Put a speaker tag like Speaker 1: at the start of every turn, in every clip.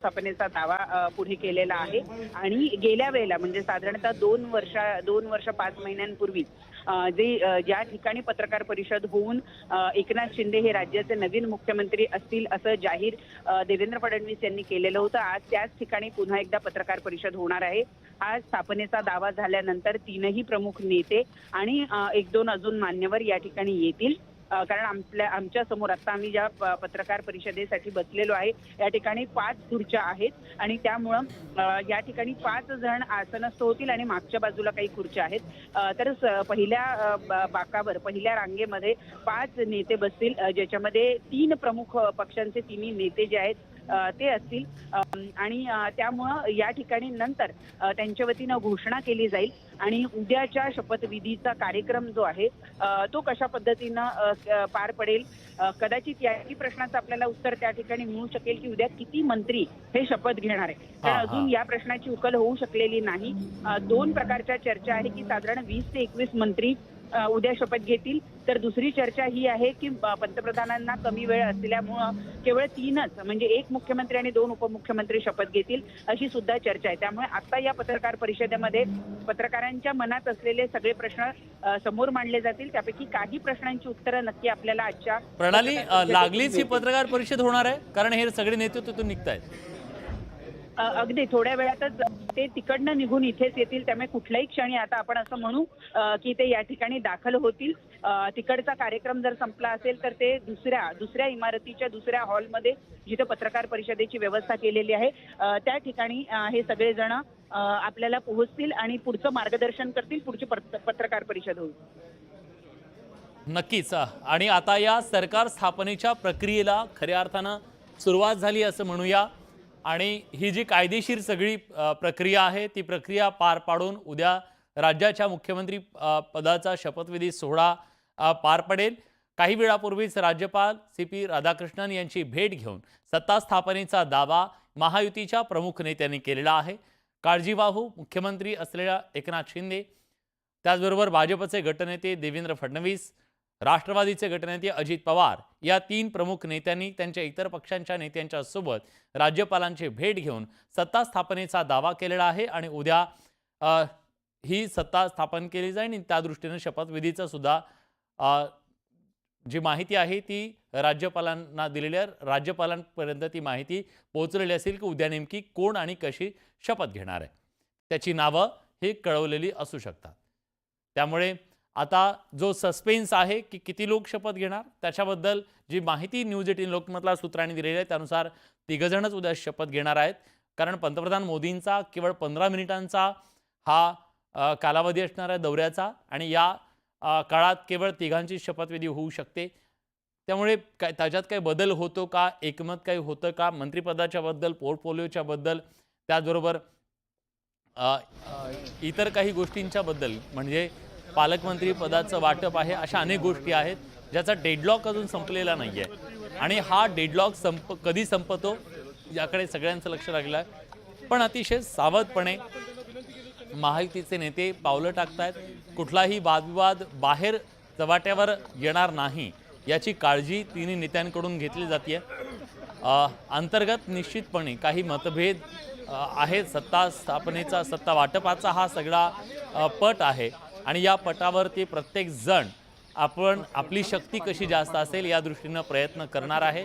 Speaker 1: स्थापनेचा दावा पुढे केलेला आहे. आणि गेल्या वेळेला म्हणजे साधारणतः दोन वर्षा दोन वर्ष पाच महिन्यांपूर्वी जे ज्या ठिकाणी पत्रकार परिषद होऊन एकनाथ शिंदे हे राज्याचे नवीन मुख्यमंत्री असतील असं जाहीर देवेंद्र फडणवीस यांनी केलेलं होतं. आज त्याच ठिकाणी पुन्हा एकदा पत्रकार परिषद होणार आहे. आज स्थापनेचा दावा झाल्यानंतर तीनही प्रमुख नेते आणि एक दोन अजून मान्यवर या ठिकाणी येतील. कारण आपल्या आमच्यासमोर आता आम्ही ज्या प- पत्रकार परिषदेसाठी बसलेलो आहे या ठिकाणी पाच खुर्च्या आहेत आणि त्यामुळं या ठिकाणी पाच जण आसनस्थ होतील आणि मागच्या बाजूला काही खुर्च्या आहेत. तर स- पहिल्या बाकावर पहिल्या रांगेमध्ये पाच नेते बसतील ज्याच्यामध्ये तीन प्रमुख पक्षांचे तिन्ही नेते जे आहेत ते असतील. आणि त्यामुळं या ठिकाणी नंतर त्यांच्या वतीनं घोषणा केली जाईल. आणि उद्याच्या शपथविधीचा कार्यक्रम जो आहे तो कशा पद्धतीनं पार पडेल? कदाचित याही प्रश्नाचं आपल्याला उत्तर त्या ठिकाणी मिळू शकेल की उद्या किती मंत्री हे शपथ घेणार आहे
Speaker 2: हा.
Speaker 1: अजून या प्रश्नाची उकल होऊ शकलेली नाही. दोन प्रकारच्या चर्चा आहे की साधारण वीस ते एकवीस मंत्री उद्या शपथ घेतील. तर दुसरी चर्चा ही आहे की पंतप्रधानांना कमी वेळ असल्यामुळं केवळ तीनच म्हणजे एक मुख्यमंत्री आणि दोन उपमुख्यमंत्री शपथ घेतील अशी सुद्धा चर्चा आहे. त्यामुळे आता या पत्रकार परिषदेमध्ये पत्रकारांच्या मनात असलेले सगळे प्रश्न समोर मांडले जातील. त्यापैकी काही प्रश्नांची उत्तरं नक्की आपल्याला आजच्या
Speaker 2: प्रणाली लागलीच ही. पत्रकार परिषद होणार आहे कारण हे सगळे नेते तिथून निघतायत.
Speaker 1: अ, अगदी थोड्या वेळातच ते तिकडनं निघून इथेच येतील त्यामुळे कुठल्याही क्षणी आता आपण असं म्हणू की ते या ठिकाणी दाखल होतील. तिकडचा कार्यक्रम जर संपला असेल तर ते दुसऱ्या दुसऱ्या इमारतीच्या दुसऱ्या हॉलमध्ये जिथं पत्रकार परिषदेची व्यवस्था केलेली आहे त्या ठिकाणी हे सगळेजण आपल्याला पोहोचतील आणि पुढचं मार्गदर्शन करतील पुढची पत्र- पत्रकार परिषद होईल.
Speaker 2: नक्कीच आणि आता या सरकार स्थापनेच्या प्रक्रियेला खऱ्या अर्थानं सुरुवात झाली असं म्हणूया. आणि ही जी कायदेशीर सगळी प्रक्रिया आहे ती प्रक्रिया पार पाडून उद्या राज्याच्या मुख्यमंत्री पदाचा शपथविधी सोहळा पार पडेल. काही वेळापूर्वीच राज्यपाल सी पी राधाकृष्णन यांची भेट घेऊन सत्ता स्थापनेचा दावा महायुतीच्या प्रमुख नेत्यांनी केलेला आहे. काळजीवाहू मुख्यमंत्री असलेल्या एकनाथ शिंदे त्याचबरोबर भाजपचे गटनेते देवेंद्र फडणवीस राष्ट्रवादीचे गटनेते अजित पवार या तीन प्रमुख नेत्यांनी त्यांच्या इतर पक्षांच्या नेत्यांच्या सोबत राज्यपालांची भेट घेऊन सत्ता स्थापनेचा दावा केलेला आहे आणि उद्या ही सत्ता स्थापन केली जाईल आणि त्या दृष्टीनं शपथविधीचं सुद्धा जी माहिती आहे ती राज्यपालांना दिलेली आहे. राज्यपालांपर्यंत ती माहिती पोहोचलेली असेल की उद्या नेमकी कोण आणि कशी शपथ घेणार आहे. त्याची नावं ही कळवलेली असू शकतात. त्यामुळे आता जो सस्पेन्स आहे की किती लोक शपथ घेणार त्याच्याबद्दल जी माहिती न्यूज एटीन लोकमतला सूत्रांनी दिलेली आहे त्यानुसार तिघजणच उद्या शपथ घेणार आहेत. कारण पंतप्रधान मोदींचा केवळ पंधरा मिनिटांचा हा कालावधी असणार आहे दौऱ्याचा आणि या काळात केवळ तिघांची शपथविधी होऊ शकते. त्यामुळे काय त्याच्यात काही बदल होतो का एकमत काही होतं का मंत्रिपदाच्या बद्दल पोर्टफोलिओच्या बद्दल त्याचबरोबर इतर काही गोष्टींच्या बद्दल म्हणजे पालकमंत्री पदाचं वाटप आहे अशा अनेक गोष्टी आहेत ज्याचा डेडलॉक अजून संपलेला नाही आहे आणि हा डेडलॉक संप कधी संपतो याकडे सगळ्यांचं लक्ष लागलं. आहे पण अतिशय सावधपणे महायुतीचे नेते पावलं टाकतायत कुठलाही वादविवाद बाहेर चव्हाट्यावर येणार नाही याची काळजी तिन्ही नेत्यांकडून घेतली जाते अंतर्गत निश्चितपणे काही मतभेद आहेत सत्ता स्थापनेचा सत्ता वाटपाचा हा सगळा पट आहे. आणि या पटावरती प्रत्येक जण आपण आपली शक्ती कशी जास्त असेल या दृष्टीनं प्रयत्न करणार आहे.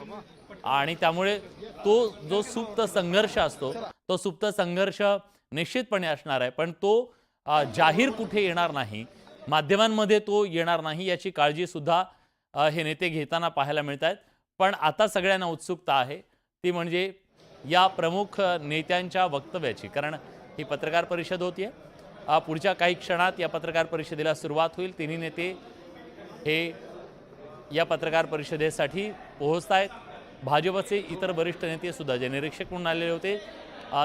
Speaker 2: आणि त्यामुळे तो जो सुप्त संघर्ष असतो तो सुप्त संघर्ष निश्चितपणे असणार आहे. पण तो जाहीर कुठे येणार नाही माध्यमांमध्ये तो येणार नाही याची काळजी सुद्धा हे नेते घेताना पाहायला मिळत आहेत पण आता सगळ्यांना उत्सुकता आहे ती म्हणजे या प्रमुख नेत्यांच्या वक्तव्याची. कारण ही पत्रकार परिषद होतीये. आहे पुढच्या काही क्षणात या पत्रकार परिषदेला सुरुवात होईल. तिन्ही नेते हे या पत्रकार परिषदेसाठी पोहोचत आहेत भाजपचे इतर वरिष्ठ नेतेसुद्धा जे निरीक्षक म्हणून आलेले होते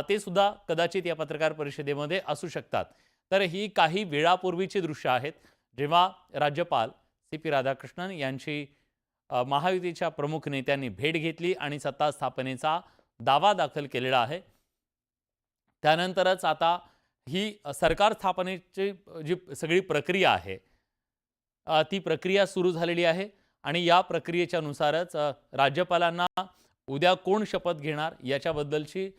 Speaker 2: ते सुद्धा कदाचित या पत्रकार परिषदेमध्ये असू शकतात. तर ही काही वेळापूर्वीची दृश्य आहेत जेव्हा राज्यपाल सी पी राधाकृष्णन यांची महायुतीच्या प्रमुख नेत्यांनी भेट घेतली आणि सत्ता स्थापनेचा दावा दाखल केलेला आहे. त्यानंतरच आता ही सरकार स्थापनेची जी सगळी प्रक्रिया आहे ती प्रक्रिया सुरू झालेली आहे आणि या प्रक्रियेच्या नुसारच राज्यपालांना उद्या कोण शपथ घेणार याच्याबद्दलची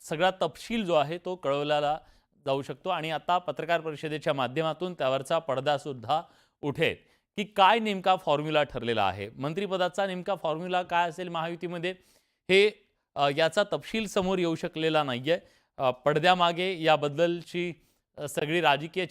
Speaker 2: सगळा तपशील जो आहे तो कळवलेला जाऊ शकतो आणि आता पत्रकार परिषदेच्या माध्यमातून त्यावरचा पडदासुद्धा उठेल की काय नेमका फॉर्म्युला ठरलेला आहे. मंत्रिपदाचा नेमका फॉर्म्युला काय असेल महायुतीमध्ये हे याचा तपशील समोर येऊ शकलेला नाही आहे पडद्यामागे याबद्दलची सगळी राजकीय